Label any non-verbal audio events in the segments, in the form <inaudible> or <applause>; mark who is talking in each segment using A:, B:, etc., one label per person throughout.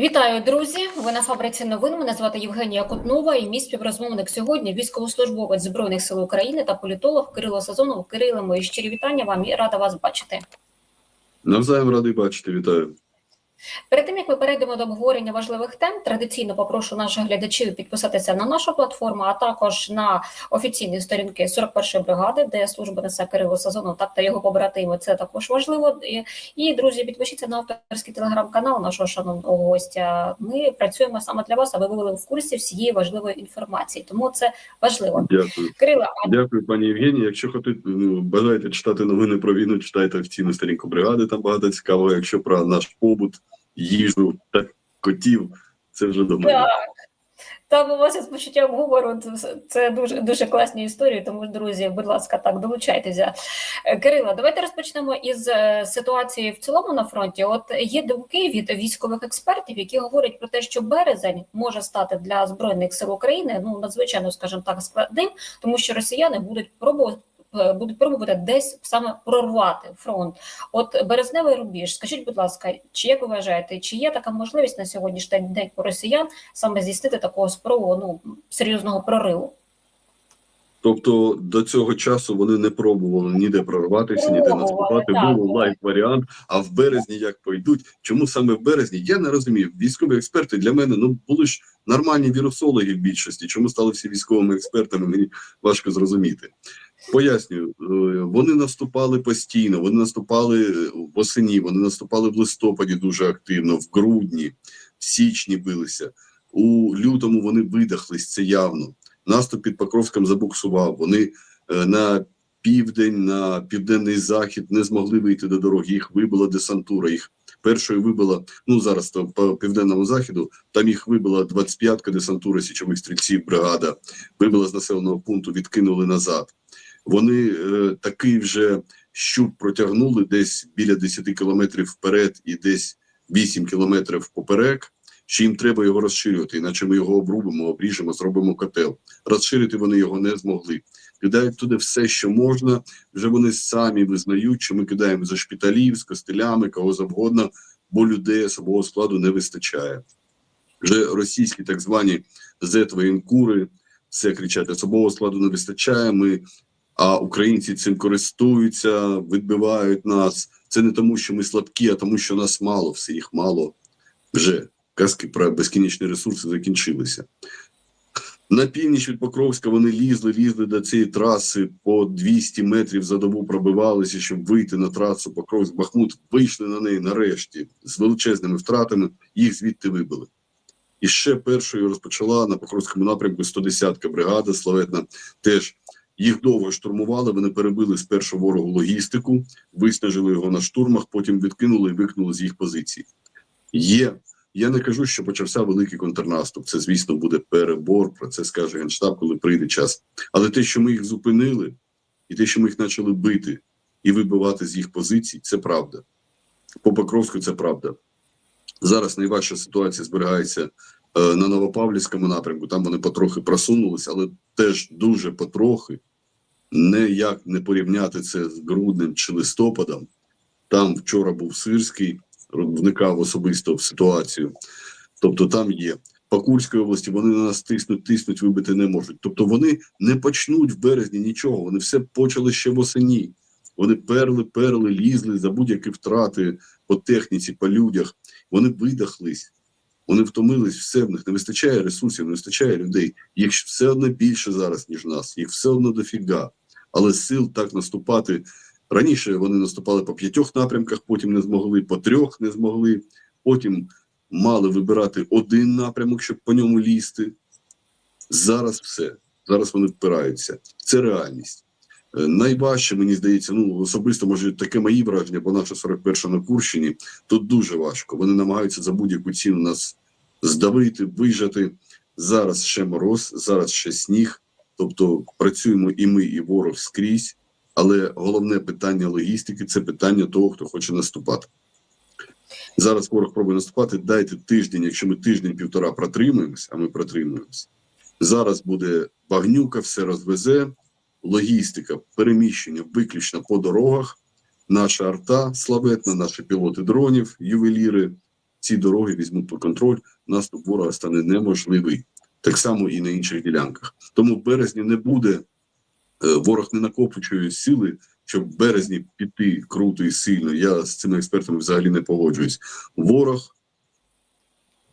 A: Вітаю, друзі! Ви на фабриці новин. Мене звати Євгенія Котнова і мій співрозмовник сьогодні військовослужбовець збройних сил України та політолог Кирило Сазонов. Кирило, мої щирі вітання вам і рада вас бачити.
B: Навзаєм радий бачити, вітаю.
A: Перед тим як ми перейдемо до обговорення важливих тем, традиційно попрошу наших глядачів підписатися на нашу платформу, а також на офіційні сторінки 41-ї бригади, де служба несе Кирило Сазонов, так та його побратими. Це також важливо. І, і друзі, підпишіться на авторський телеграм-канал нашого шановного гостя. Ми працюємо саме для вас, аби ви були в курсі всієї важливої інформації. Тому це важливо.
B: Дякую.
A: Кирило, а
B: Дякую, пані Євгенії. Якщо хочете, ну, бажаєте читати новини про війну, читайте офіційну сторінку бригади, там багато цікавого. Якщо про наш побут, їжу та котів, це вже до мене.
A: Так. Там у вас із почуттям гумору це дуже дуже класні історії. Тому друзі, будь ласка, так долучайтеся. Е, Кирило, давайте розпочнемо із е, ситуації в цілому на фронті. От є думки від військових експертів, які говорять про те, що березень може стати для збройних сил України ну надзвичайно, скажімо так, складним, тому що росіяни будуть пробувати. Е, Будуть пробувати десь саме прорвати фронт. От березневий рубіж. Скажіть, будь ласка, чи як ви вважаєте, чи є така можливість на сьогоднішній день у росіян саме здійснити такого спробу ну серйозного прориву?
B: Тобто до цього часу вони не пробували ніде прорватися, ніде наступати. Був лайт варіант. А в березні як пойдуть? Чому саме в березні? Я не розумію. Військові експерти для мене ну були ж нормальні вірусологи в більшості. Чому стали всі військовими експертами? Мені важко зрозуміти. Пояснюю, е, вони наступали постійно. Вони наступали е, восені, вони наступали в листопаді дуже активно, в грудні, в січні билися. У лютому вони видихлись, це явно. Наступ під Покровськом забуксував. Вони е, на південь, на південний захід не змогли вийти до дороги. Їх вибила десантура. Їх першою вибила. Ну зараз то по південному заходу. Там їх вибила 25-ка десантура січових стрільців. Бригада вибила з населеного пункту, відкинули назад. Вони е, такий вже щуп протягнули десь біля 10 кілометрів вперед і десь 8 кілометрів поперек. Що їм треба його розширювати, іначе ми його обрубимо, обріжемо, зробимо котел. Розширити вони його не змогли. Кидають туди все, що можна. Вже вони самі визнають, що ми кидаємо за шпиталів, з костелями, кого завгодно, бо людей особового складу не вистачає. Вже російські так звані зет-воєнкури все кричать: особового складу не вистачає. Ми а українці цим користуються, відбивають нас. Це не тому, що ми слабкі, а тому, що нас мало, все їх мало вже. Казки про безкінечні ресурси закінчилися. На північ від Покровська вони лізли, лізли до цієї траси по 200 метрів за добу пробивалися, щоб вийти на трасу Покровськ Бахмут. Вийшли на неї нарешті з величезними втратами, їх звідти вибили. І ще першою розпочала на Покровському напрямку 110-ка бригада славетна. Теж їх довго штурмували. Вони перебили спершу ворогу логістику, виснажили його на штурмах, потім відкинули і викинули з їх позицій. Є я не кажу, що почався великий контрнаступ. Це, звісно, буде перебор. Про це скаже генштаб, коли прийде час. Але те, що ми їх зупинили, і те, що ми їх почали бити і вибивати з їх позицій, це правда. По Покровську це правда. Зараз найважча ситуація зберігається е, на Новопавлівському напрямку. Там вони потрохи просунулися, але теж дуже потрохи. Ніяк не порівняти це з груднем чи листопадом. Там вчора був Сирський вникав особисто в ситуацію. Тобто там є. По Курській області вони на нас тиснуть, тиснуть, вибити не можуть. Тобто вони не почнуть в березні нічого. Вони все почали ще восені. Вони перли, перли, лізли за будь-які втрати по техніці, по людях. Вони видахлись, вони втомились, все в них не вистачає ресурсів, не вистачає людей. Їх все одно більше зараз, ніж нас, їх все одно дофіга. Але сил так наступати. Раніше вони наступали по п'ятьох напрямках, потім не змогли, по трьох не змогли. Потім мали вибирати один напрямок, щоб по ньому лізти. Зараз все. Зараз вони впираються. Це реальність. Е, Найважче, мені здається, ну особисто може таке мої враження, бо наша 41 на Курщині тут дуже важко. Вони намагаються за будь-яку ціну нас здавити, вижати. Зараз ще мороз, зараз ще сніг. Тобто працюємо і ми, і ворог скрізь. Але головне питання логістики це питання того, хто хоче наступати. Зараз ворог пробує наступати. Дайте тиждень, якщо ми тиждень-півтора протримуємося, а ми протримуємося. Зараз буде багнюка, все розвезе, логістика, переміщення виключно по дорогах. Наша арта славетна, наші пілоти дронів, ювеліри, ці дороги візьмуть під контроль, наступ ворога стане неможливий. Так само і на інших ділянках. Тому в березні не буде ворог не накопичує сили, щоб в березні піти круто і сильно. Я з цими експертами взагалі не погоджуюсь. Ворог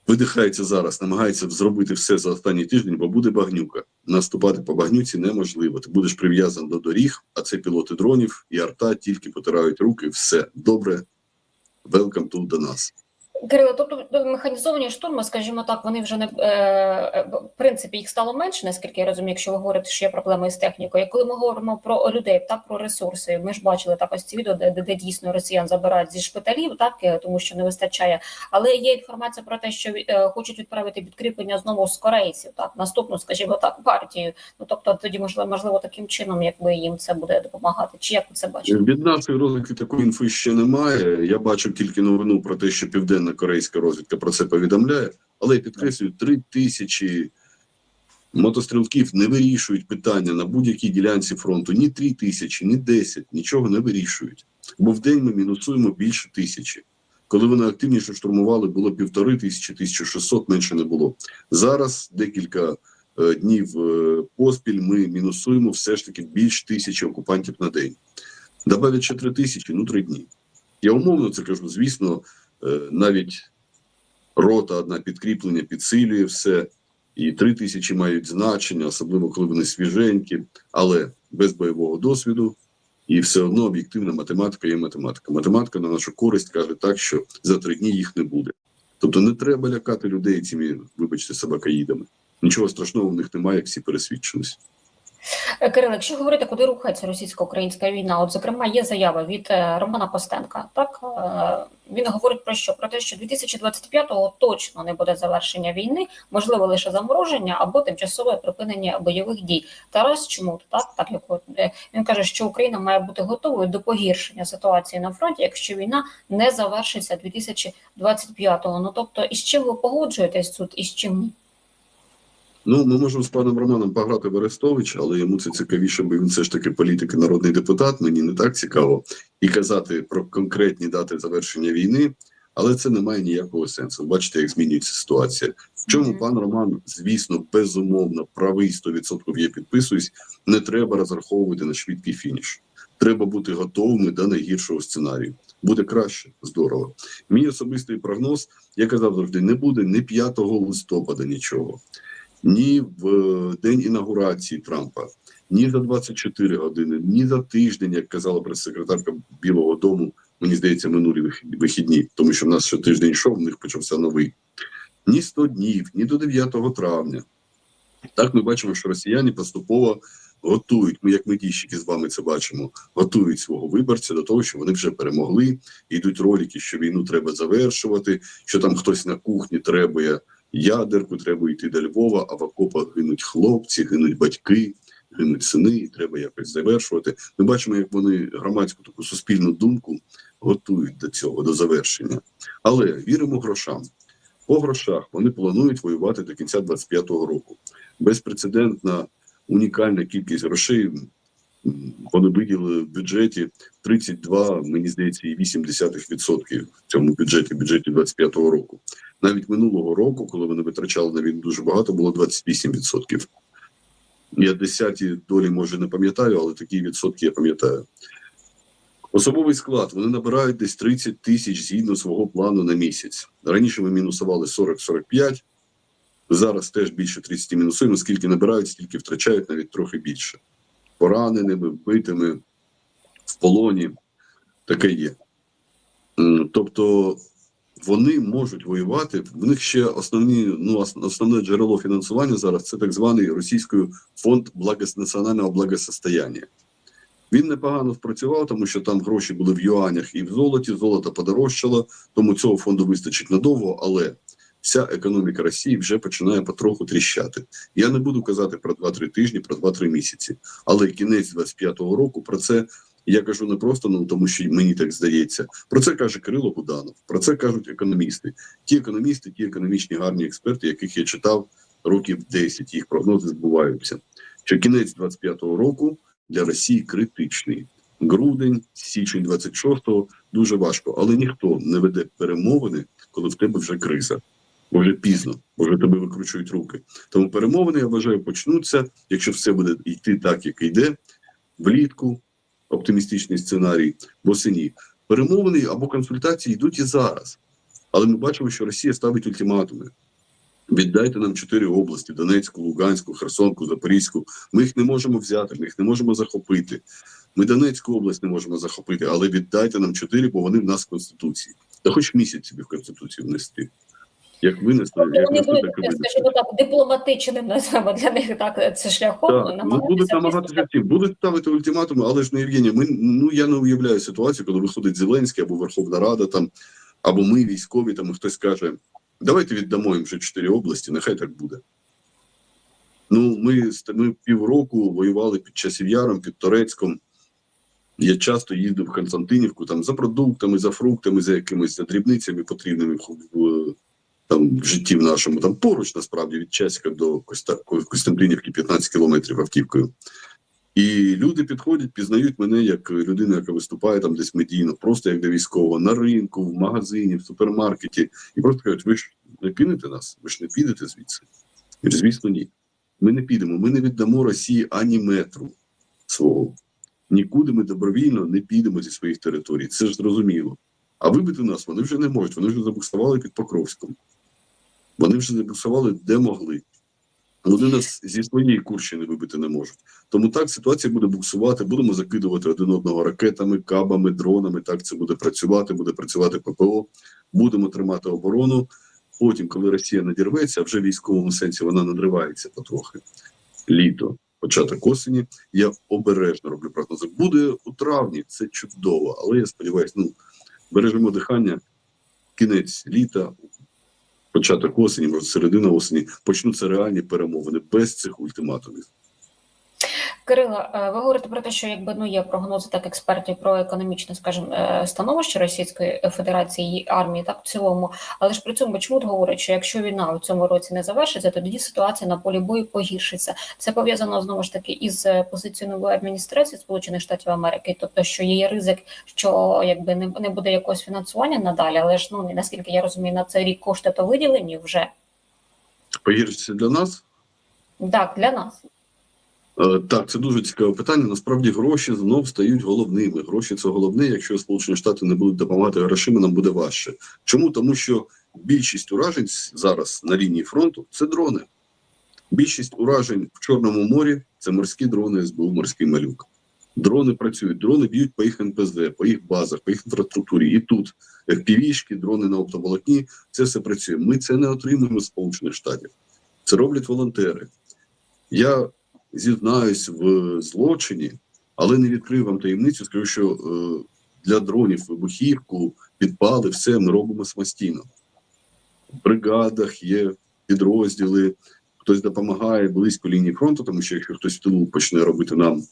B: видихається зараз, намагається зробити все за останній тиждень, бо буде багнюка. Наступати по багнюці неможливо. Ти будеш прив'язаний до доріг, а це пілоти дронів і арта тільки потирають руки. Все добре. Welcome to до нас.
A: Кирило, тобто механізовані штурми, скажімо так, вони вже не е, е, в принципі їх стало менше, наскільки я розумію, якщо ви говорите, що є проблеми з технікою. Коли ми говоримо про людей, так про ресурси, ми ж бачили так ось ці відео, де, де, дійсно росіян забирають зі шпиталів, так е, тому що не вистачає. Але є інформація про те, що хочуть відправити підкріплення знову з корейців, так наступну, скажімо так, партію. Ну тобто тоді можливо, можливо, таким чином, якби їм це буде допомагати. Чи як ви це бачите?
B: Від нашої розвідки такої інфи ще немає. Я бачу тільки новину про те, що південна корейська розвідка про це повідомляє. Але я підкреслюю, три тисячі мотострілків не вирішують питання на будь-якій ділянці фронту. Ні три тисячі, ні десять, нічого не вирішують. Бо в день ми мінусуємо більше тисячі. Коли вони активніше штурмували, було півтори тисячі, тисячу шістсот, менше не було. Зараз декілька е, днів е, поспіль ми мінусуємо все ж таки більш тисячі окупантів на день. Добавить ще три тисячі, ну три дні. Я умовно це кажу. Звісно, навіть рота одна підкріплення підсилює все, і три тисячі мають значення, особливо коли вони свіженькі, але без бойового досвіду. І все одно об'єктивна математика є математика. Математика на нашу користь каже так, що за три дні їх не буде. Тобто не треба лякати людей цими, вибачте, собакаїдами. Нічого страшного в них немає, як всі пересвідчились.
A: Е, Кирило, якщо говорити, куди рухається російсько-українська війна, от зокрема є заява від е, Романа Костенка. Так Е, він говорить про що? Про те, що 2025-го точно не буде завершення війни, можливо, лише замороження або тимчасове припинення бойових дій. Тарас чому так, так як він каже, що Україна має бути готовою до погіршення ситуації на фронті, якщо війна не завершиться 2025-го. Ну тобто, із чим ви погоджуєтесь тут, і з чим?
B: Ну, ми можемо з паном Романом пограти в Арестович, але йому це цікавіше, бо він все ж таки політик і народний депутат. Мені не так цікаво і казати про конкретні дати завершення війни, але це не має ніякого сенсу. Бачите, як змінюється ситуація. В чому пан Роман, звісно, безумовно правий 100% я підписуюсь. Не треба розраховувати на швидкий фініш. Треба бути готовими до найгіршого сценарію. Буде краще, здорово. Мій особистий прогноз, я казав завжди, не буде ні 5 листопада нічого ні в е, день інаугурації Трампа, ні за 24 години, ні за тиждень, як казала прес-секретарка Білого Дому, мені здається, минулі вих- вихідні, тому що в нас ще тиждень йшов, в них почався новий. Ні 100 днів, ні до 9 травня. Так ми бачимо, що росіяни поступово готують. Ми, як медійщики, з вами це бачимо, готують свого виборця до того, що вони вже перемогли. Йдуть ролики, що війну треба завершувати, що там хтось на кухні требує ядерку, треба йти до Львова, а в окопах гинуть хлопці, гинуть батьки, гинуть сини, і треба якось завершувати. Ми бачимо, як вони громадську таку суспільну думку готують до цього, до завершення. Але віримо грошам. По грошах вони планують воювати до кінця 25-го року. Безпрецедентна унікальна кількість грошей. Вони виділили в бюджеті 32, мені здається, і 0,8% в цьому бюджеті, бюджеті 25-го року. Навіть минулого року, коли вони витрачали на війну дуже багато, було 28%. Я десяті долі може не пам'ятаю, але такі відсотки я пам'ятаю. Особовий склад вони набирають десь 30 тисяч згідно свого плану на місяць. Раніше ми мінусували 40-45, зараз теж більше 30 мінусуємо. Скільки набирають, стільки втрачають, навіть трохи більше. Пораненими, вбитими, в полоні. Таке є. Тобто вони можуть воювати. В них ще основні, ну основне джерело фінансування зараз це так званий російською фонд національного благосостояння. Він непогано спрацював, тому що там гроші були в юанях і в золоті. Золото подорожчало, тому цього фонду вистачить надовго. Але вся економіка Росії вже починає потроху тріщати. Я не буду казати про 2-3 тижні, про 2-3 місяці. Але кінець 25-го року про це я кажу не просто ну тому, що мені так здається. Про це каже Кирило Буданов. Про це кажуть економісти. Ті економісти, ті економічні гарні експерти, яких я читав років 10, їх прогнози збуваються. Що кінець 25-го року для Росії критичний. Грудень, січень 26-го дуже важко, але ніхто не веде перемовини, коли в тебе вже криза, бо вже пізно, бо вже тебе викручують руки. Тому перемовини, я вважаю, почнуться, якщо все буде йти так, як йде, влітку, оптимістичний сценарій, восені. Перемовини або консультації йдуть і зараз. Але ми бачимо, що Росія ставить ультиматуми. Віддайте нам чотири області: Донецьку, Луганську, Херсонку, Запорізьку. Ми їх не можемо взяти, ми їх не можемо захопити. Ми Донецьку область не можемо захопити, але віддайте нам чотири, бо вони в нас в Конституції. Та хоч місяць собі в Конституцію внести. Як винесли, як
A: Вони будуть,
B: так
A: скажімо так, дипломатичним назвемо для них так це шляхом.
B: Так, ну, будуть намагатися всі, будуть ставити ультиматуми, але ж не Євгенія. Ми ну я не уявляю ситуацію, коли виходить Зеленський або Верховна Рада, там або ми військові, там і хтось каже: давайте віддамо їм вже чотири області, нехай так буде. Ну, ми, ми півроку воювали під Часів'яром, під Торецьком. Я часто їздив в Константинівку там за продуктами, за фруктами, за якимись за дрібницями потрібними в, в, там, в житті в нашому. Там поруч насправді від Часика до Костянтинівки 15 кілометрів автівкою. І люди підходять, пізнають мене як людину, яка виступає там десь медійно, просто як для військового, на ринку, в магазині, в супермаркеті, і просто кажуть: ви ж не кинете нас, ви ж не підете звідси. Кажу, Звісно, ні. Ми не підемо, ми не віддамо Росії ані метру свого. Нікуди ми добровільно не підемо зі своїх територій. Це ж зрозуміло. А вибити нас вони вже не можуть. Вони вже забуксували під Покровськом. Вони вже забуксували де могли. Вони нас зі своєї Курщини вибити не можуть. Тому так ситуація буде буксувати, будемо закидувати один одного ракетами, кабами, дронами. Так це буде працювати, буде працювати ППО. Будемо тримати оборону. Потім, коли Росія надірветься, а вже в військовому сенсі вона надривається потрохи. Літо, початок осені. Я обережно роблю прогнози. Буде у травні, це чудово, але я сподіваюся, ну бережемо дихання. Кінець літа, початок осені, середина осені, почнуться реальні перемовини без цих ультиматумів.
A: Кирило, е, ви говорите про те, що якби ну є прогнози так експертів про економічне, скажімо, е, становище Російської Федерації і армії, так в цілому. Але ж при цьому чому говорять, що якщо війна у цьому році не завершиться, то тоді ситуація на полі бою погіршиться. Це пов'язано знову ж таки із е, позицією нової адміністрації Сполучених Штатів Америки, тобто, що є ризик, що якби не, не буде якогось фінансування надалі, але ж ну наскільки я розумію, на цей рік кошти то виділені вже
B: Погіршиться для нас.
A: так для нас.
B: Е, Так, це дуже цікаве питання. Насправді гроші знов стають головними. Гроші це головне. Якщо Сполучені Штати не будуть допомагати грошима, нам буде важче. Чому? Тому що більшість уражень зараз на лінії фронту це дрони. Більшість уражень в Чорному морі це морські дрони СБУ, морський малюк. Дрони працюють, дрони б'ють по їх НПЗ, по їх базах, по їх інфраструктурі. І тут FPV-шки, дрони на оптоволокні, це все працює. Ми це не отримуємо з Сполучених Штатів. Це роблять волонтери. Я зізнаюсь в злочині, але не відкрию вам таємницю. Скажу, що е, для дронів вибухівку, підпали, все ми робимо самостійно. В бригадах є підрозділи, хтось допомагає близько лінії фронту, тому що якщо хтось в тилу почне робити нам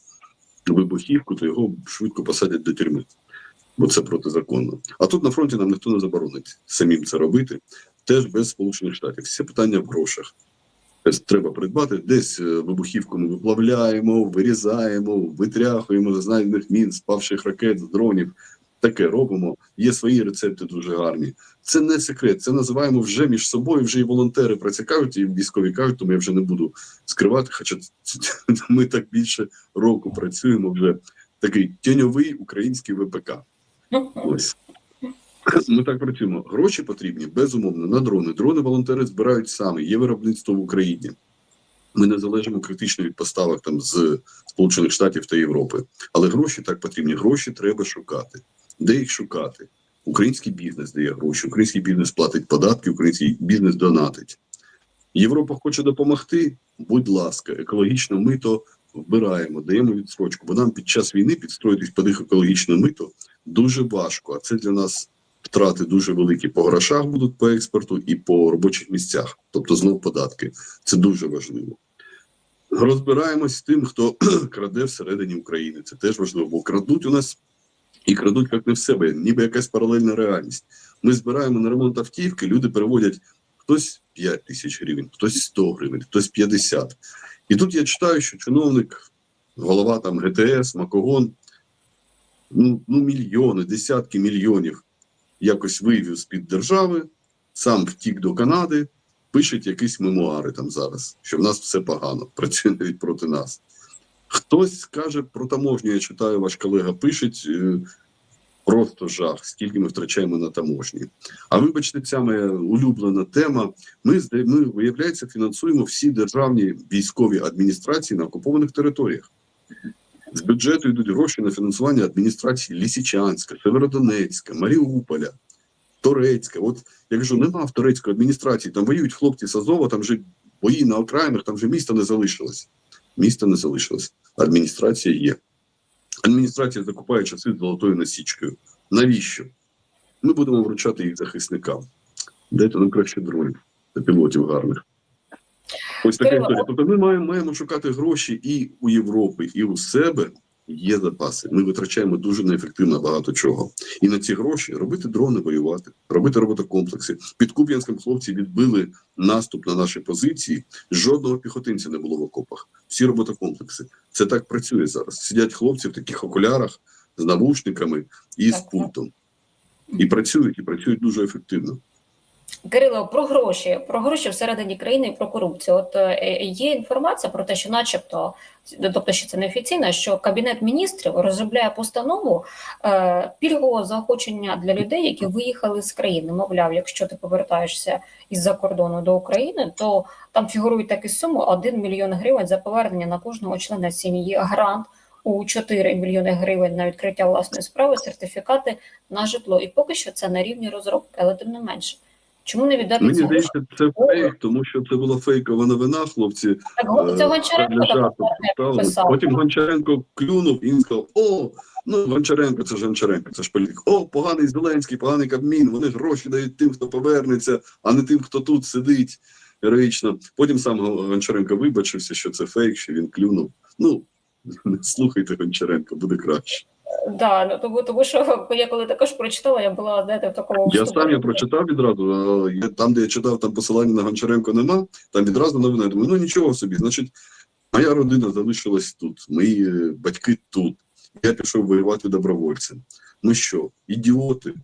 B: вибухівку, то його швидко посадять до тюрми, бо це протизаконно. А тут на фронті нам ніхто не заборонить самим це робити, теж без Сполучених Штатів. Все питання в грошах. Тобто Треба придбати десь е, вибухівку ми виплавляємо, вирізаємо, витряхуємо з знайдених мін, спавших ракет, з дронів. Таке робимо. Є свої рецепти дуже гарні. Це не секрет. Це називаємо вже між собою. Вже і волонтери кажуть, і військові кажуть, тому я вже не буду скривати. Хоча <laughs> ми так більше року працюємо вже такий тіньовий український ВПК. Ось. <clears throat> Ми так працюємо. Гроші потрібні, безумовно, на дрони. Дрони волонтери збирають самі. Є виробництво в Україні. Ми не залежимо критично від поставок там з Сполучених Штатів та Європи. Але гроші так потрібні. Гроші треба шукати. Де їх шукати? Український бізнес дає гроші, український бізнес платить податки, український бізнес донатить. Європа хоче допомогти. Будь ласка, екологічне мито вбираємо, даємо відсрочку. Бо нам під час війни підстроїтись під їх екологічне мито дуже важко. А це для нас втрати дуже великі по грошах будуть по експорту і по робочих місцях, тобто знов податки. Це дуже важливо. Розбираємось з тим, хто <clears throat> краде всередині України. Це теж важливо, бо крадуть у нас і крадуть як не в себе, ніби якась паралельна реальність. Ми збираємо на ремонт автівки, люди переводять хтось 5 тисяч гривень, хтось 100 гривень, хтось 50. І тут я читаю, що чиновник, голова там ГТС, Макогон, ну, ну мільйони, десятки мільйонів якось вивів з-під держави, сам втік до Канади, пише якісь мемуари там зараз, що в нас все погано, <laughs> працює навіть проти нас. Хтось скаже про таможню, я читаю, ваш колега пише, е, просто жах, скільки ми втрачаємо на таможні. А вибачте, ця моя улюблена тема. Ми, ми виявляється, фінансуємо всі державні військові адміністрації на окупованих територіях. З бюджету йдуть гроші на фінансування адміністрації Лісичанська, Северодонецька, Маріуполя, Торецька. От я кажу, нема в турецької адміністрації, там воюють хлопці з Азова, там вже бої на окраїнах, там вже міста не залишилось. Міста не залишилось. Адміністрація є. Адміністрація закупає часи з золотою насічкою. Навіщо? Ми будемо вручати їх захисникам. Дайте нам краще дронів та пілотів гарних. Ось така історія. Тобто ми маємо, маємо шукати гроші і у Європи, і у себе є запаси. Ми витрачаємо дуже неефективно багато чого. І на ці гроші робити дрони, воювати, робити роботокомплекси. Під Куп'янськом хлопці відбили наступ на наші позиції. Жодного піхотинця не було в окопах. Всі роботокомплекси. Це так працює зараз. Сидять хлопці в таких окулярах з навушниками і з пультом. І працюють, і працюють дуже ефективно.
A: Кирило, про гроші, про гроші всередині країни і про корупцію. От е, є інформація про те, що, начебто, тобто, що це неофіційно, що кабінет міністрів розробляє постанову е, пільгового заохочення для людей, які виїхали з країни. Мовляв, якщо ти повертаєшся із-за кордону до України, то там фігурують такі суми 1 мільйон гривень за повернення на кожного члена сім'ї, грант у 4 мільйони гривень на відкриття власної справи, сертифікати на житло. І поки що це на рівні розробки, але тим не менше. Чому не віддати
B: Мені здається, це фейк, тому що це була фейкова новина, хлопці.
A: Так, це Гончаренко так писав.
B: Потім Гончаренко клюнув і він сказав: О, ну Гончаренко, це ж Гончаренко, це ж політик. О, поганий Зеленський, поганий Кабмін. Вони гроші дають тим, хто повернеться, а не тим, хто тут сидить героїчно. Потім сам Гончаренко вибачився, що це фейк, що він клюнув. Ну <laughs> не слухайте Гончаренко, буде краще.
A: Да, ну, тому, тому що я коли також прочитала, я була знаєте, в такому
B: Я сам я прочитав відразу. Там, де я читав, там посилання на Гончаренко нема. Там відразу новина. Я думаю, ну нічого собі. Значить, моя родина залишилась тут, мої е, батьки тут. Я пішов воювати добровольцем. Ну що, ідіоти?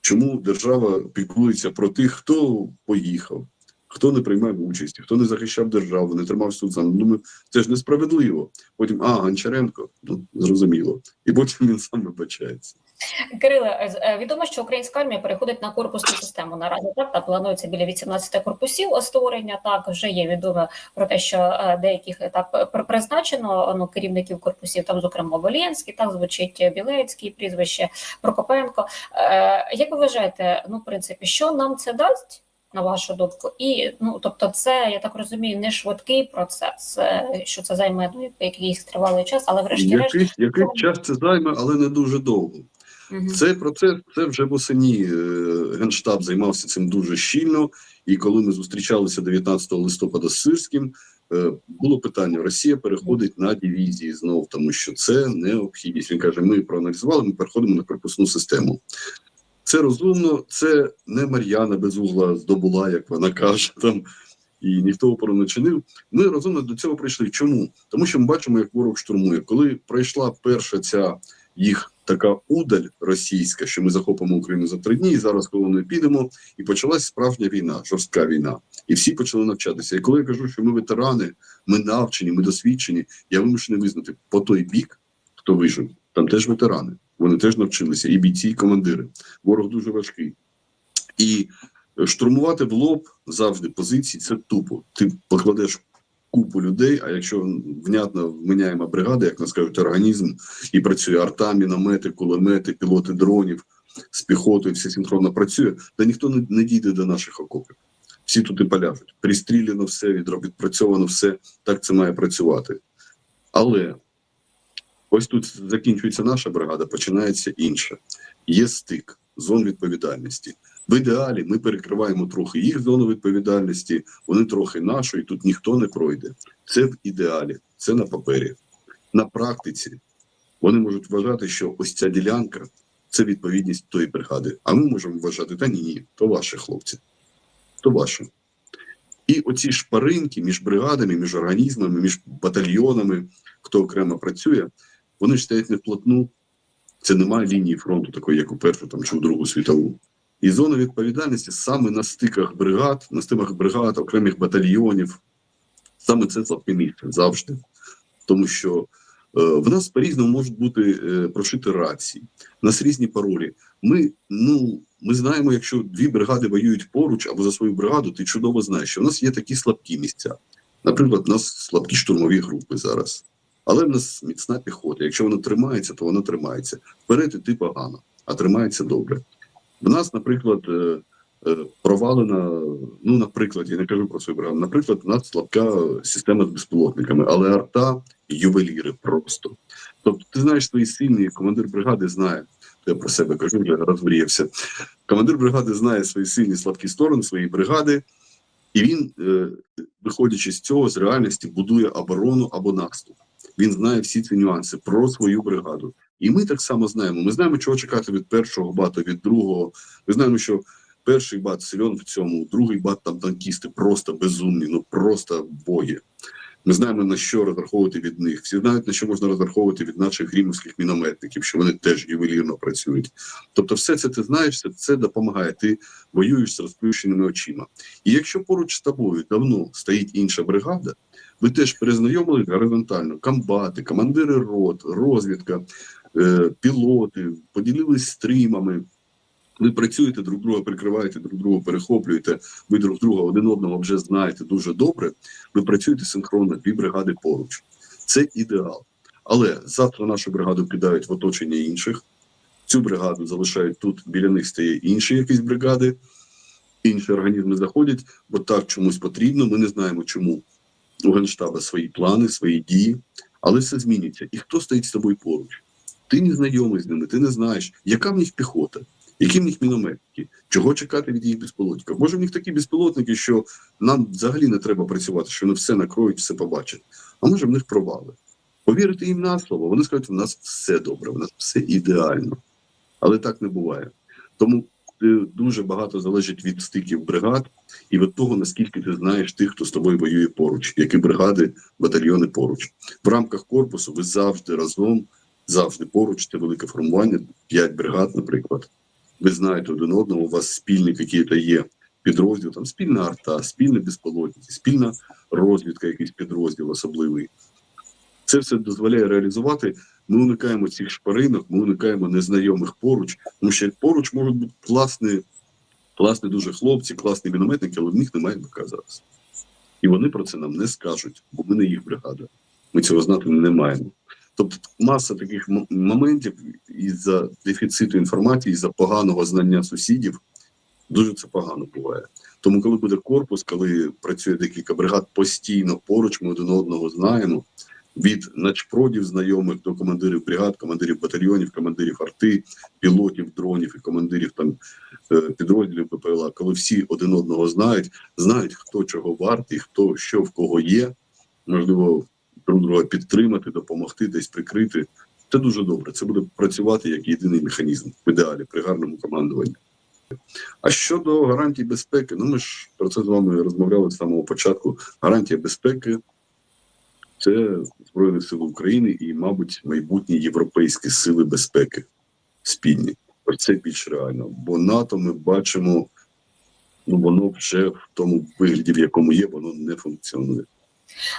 B: Чому держава піклується про тих, хто поїхав, хто не приймав участі, хто не захищав державу, не тримав суд сам? Думаю, це ж несправедливо. Потім, а, Гончаренко, ну зрозуміло. І потім він сам вибачається.
A: Кириле, е, е, відомо, що українська армія переходить на корпусну систему наразі. Так та планується біля 18 корпусів створення. Так вже є відомо про те, що е, деяких так призначено ну, керівників корпусів, там, зокрема, Волєнський, так звучить Білецький, прізвище Прокопенко. Як ви вважаєте, ну, в принципі, що нам це дасть? На вашу думку, і ну тобто, це я так розумію, не швидкий процес, е, що це займе ну, якийсь тривалий час, але врешті-решт
B: Який, який час це займе, але не дуже довго.
A: Мгм.
B: Цей процес це вже восені. е, Генштаб займався цим дуже щільно. І коли ми зустрічалися 19 листопада з Сирським, е, було питання: Росія переходить на дивізії знов, тому що це необхідність. Він каже: ми проаналізували, ми переходимо на корпусну систему. Це розумно, це не Мар'яна Безугла здобула, як вона каже там. І ніхто опору не чинив. Ми розумно до цього прийшли. Чому? Тому що ми бачимо, як ворог штурмує. Коли пройшла перша ця їх така удаль російська, що ми захопимо Україну за три дні, і зараз колоною підемо, і почалась справжня війна, жорстка війна. І всі почали навчатися. І коли я кажу, що ми ветерани, ми навчені, ми досвідчені, я вимушений визнати по той бік, хто вижив, там теж ветерани. Вони теж навчилися, і бійці, і командири. Ворог дуже важкий. І штурмувати в лоб завжди позиції це тупо. Ти покладеш купу людей, а якщо внятно вміняємо бригади, як нас кажуть, організм, і працює арта, міномети, кулемети, пілоти дронів з піхотою, все синхронно працює, то ніхто не, не дійде до наших окопів. Всі тут і поляжуть. Пристріляно все, відпрацьовано все, так це має працювати. Але ось тут закінчується наша бригада, починається інша. Є стик зон відповідальності. В ідеалі ми перекриваємо трохи їх зону відповідальності, вони трохи нашу, і тут ніхто не пройде. Це в ідеалі, це на папері. На практиці вони можуть вважати, що ось ця ділянка це відповідність тої бригади. А ми можемо вважати, та ні, ні, то ваші хлопці, то ваші. І оці шпаринки між бригадами, між організмами, між батальйонами, хто окремо працює, вони ж стоять не вплотну. Це немає лінії фронту, такої, як у першу там, чи у Другу світову. І зона відповідальності саме на стиках бригад, на стиках бригад, окремих батальйонів, саме це слабке місце завжди. Тому що е, в нас по-різному можуть бути е, прошити рації, в нас різні паролі. Ми, ну, ми знаємо, якщо дві бригади воюють поруч або за свою бригаду, ти чудово знаєш, що в нас є такі слабкі місця. Наприклад, у нас слабкі штурмові групи зараз. Але в нас міцна піхота. Якщо вона тримається, то вона тримається. Вперед іти погано, а тримається добре. В нас, наприклад, е, е, провалена, ну, наприклад, я не кажу про свою бригаду, наприклад, у нас слабка система з безпілотниками, але арта ювеліри просто. Тобто, ти знаєш свої сильні, командир бригади знає, я про себе кажу, вже розмріявся. Командир бригади знає свої сильні слабкі сторони своєї бригади, і він, е, виходячи з цього, з реальності, будує оборону або наступ. Він знає всі ці нюанси про свою бригаду. І ми так само знаємо. Ми знаємо, чого чекати від першого бата, від другого. Ми знаємо, що перший бат сильон в цьому, другий бат там танкісти просто безумні, ну просто боги. Ми знаємо, на що розраховувати від них. Всі знають, на що можна розраховувати від наших грімовських мінометників, що вони теж ювелірно працюють. Тобто, все це ти знаєш, все це допомагає. Ти воюєш з розплющеними очима. І якщо поруч з тобою давно стоїть інша бригада, ви теж перезнайомились горизонтально, комбати, командири рот, розвідка, е, пілоти, поділились стрімами. Ви працюєте друг друга, прикриваєте друг друга, перехоплюєте. Ви друг друга один одного вже знаєте дуже добре. Ви працюєте синхронно, дві бригади поруч. Це ідеал. Але завтра нашу бригаду кидають в оточення інших. Цю бригаду залишають тут, біля них стає інші якісь бригади, інші організми заходять, бо так чомусь потрібно. Ми не знаємо, чому у Генштаба свої плани, свої дії, але все зміниться. І хто стоїть з тобою поруч? Ти не знайомий з ними, ти не знаєш, яка в них піхота, які в них мінометники, чого чекати від їх безпілотників. Може, в них такі безпілотники, що нам взагалі не треба працювати, що вони все накроють, все побачать. А може в них провали. Повірити їм на слово, вони скажуть, у нас все добре, у нас все ідеально. Але так не буває. Тому е, дуже багато залежить від стиків бригад і від того, наскільки ти знаєш тих, хто з тобою воює поруч, які бригади, батальйони поруч. В рамках корпусу ви завжди разом, завжди поруч, це велике формування, 5 бригад, наприклад. Ви знаєте один одного, у вас спільні якісь є підрозділ, там спільна арта, спільне безполотність, спільна розвідка, якийсь підрозділ особливий. Це все дозволяє реалізувати. Ми уникаємо цих шпаринок, ми уникаємо незнайомих поруч, тому що поруч можуть бути класні, класні дуже хлопці, класні мінометники, але в них немає БК зараз. І вони про це нам не скажуть, бо ми не їх бригада. Ми цього знати не маємо. Тобто маса таких моментів із-за дефіциту інформації, із-за поганого знання сусідів, дуже це погано буває. Тому, коли буде корпус, коли працює декілька бригад постійно поруч, ми один одного знаємо. Від начпродів знайомих до командирів бригад, командирів батальйонів, командирів арти, пілотів дронів і командирів там е, підрозділів ППЛА, коли всі один одного знають, знають, хто чого вартий, хто що в кого є, можливо, друг друга підтримати, допомогти, десь прикрити. Це дуже добре. Це буде працювати як єдиний механізм в ідеалі при гарному командуванні. А щодо гарантій безпеки, ну ми ж про це з вами розмовляли з самого початку. Гарантія безпеки це Збройні Сили України і, мабуть, майбутні європейські сили безпеки спільні. Це більш реально. Бо НАТО ми бачимо, ну воно вже в тому вигляді, в якому є, воно не функціонує.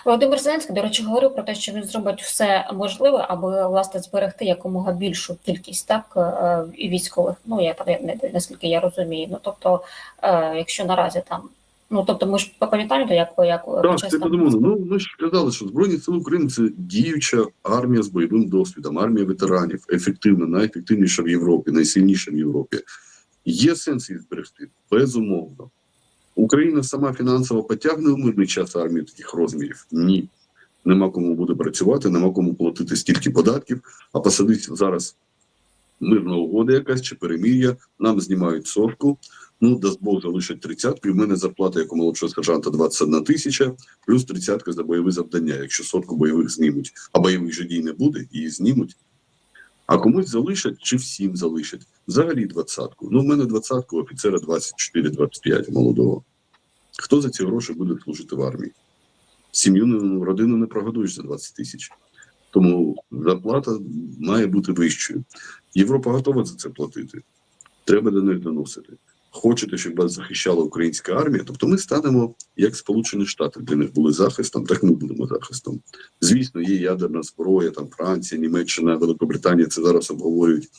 A: Володимир Зеленський, до речі, говорив про те, що він зробить все можливе, аби власне зберегти якомога більшу кількість так е, і військових. Ну я не- наскільки я розумію. Ну тобто, е, якщо наразі там, ну тобто, ми ж пам'ятаєте, як як
B: Так, це
A: там-
B: Ну ми ж казали, що Збройні Сили України це діюча армія з бойовим досвідом, армія ветеранів, ефективна, найефективніша в Європі, найсильніша в Європі. Є сенс її зберегти? Безумовно. Україна сама фінансово потягне у мирний час армії таких розмірів? Ні. Нема кому буде працювати, нема кому платити стільки податків, а посадить зараз мирна угода якась чи перемір'я, нам знімають совку, ну, дасть Бог залишать тридцятку, і в мене зарплата як у молодшого сержанта 21 тисяча, плюс тридцятка за бойові завдання, якщо сотку бойових знімуть. А бойових же дій не буде, її знімуть. А комусь залишать чи всім залишать? Взагалі двадцятку. Ну, в мене двадцятку, офіцера 24-25 молодого. Хто за ці гроші буде служити в армії? Сім'ю, ну, родину не прогодуєш за 20 тисяч. Тому зарплата має бути вищою. Європа готова за це платити. Треба до них доносити. хочете, щоб вас захищала українська армія, тобто ми станемо як Сполучені Штати для них були захистом, так ми будемо захистом. Звісно, є ядерна зброя, там Франція, Німеччина, Великобританія це зараз обговорюють.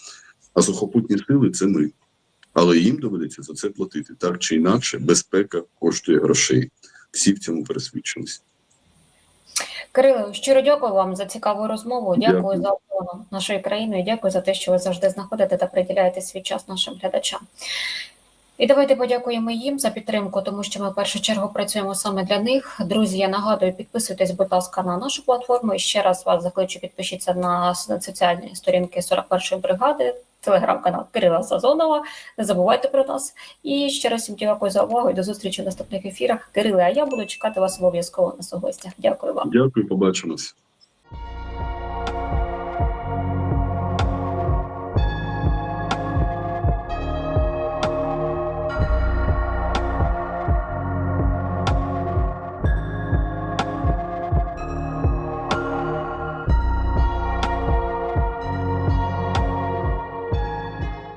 B: А сухопутні сили це ми. Але їм доведеться за це платити. Так чи інакше, безпека коштує грошей. Всі в цьому пересвідчилися.
A: Кирило, щиро дякую вам за цікаву розмову. Дякую,
B: Дякую.
A: за оборону нашої країни. і Дякую за те, що ви завжди знаходите та приділяєте свій час нашим глядачам. І давайте подякуємо їм за підтримку, тому що ми в першу чергу працюємо саме для них. Друзі, я нагадую, підписуйтесь, будь ласка, на нашу платформу. І ще раз вас закличу підпишіться на соціальні сторінки 41-ї бригади, телеграм-канал Кирила Сазонова. Не забувайте про нас. І ще раз всім дякую за увагу і до зустрічі в наступних ефірах. Кириле, а я буду чекати вас обов'язково на гостях. Дякую вам.
B: Дякую, побачимось.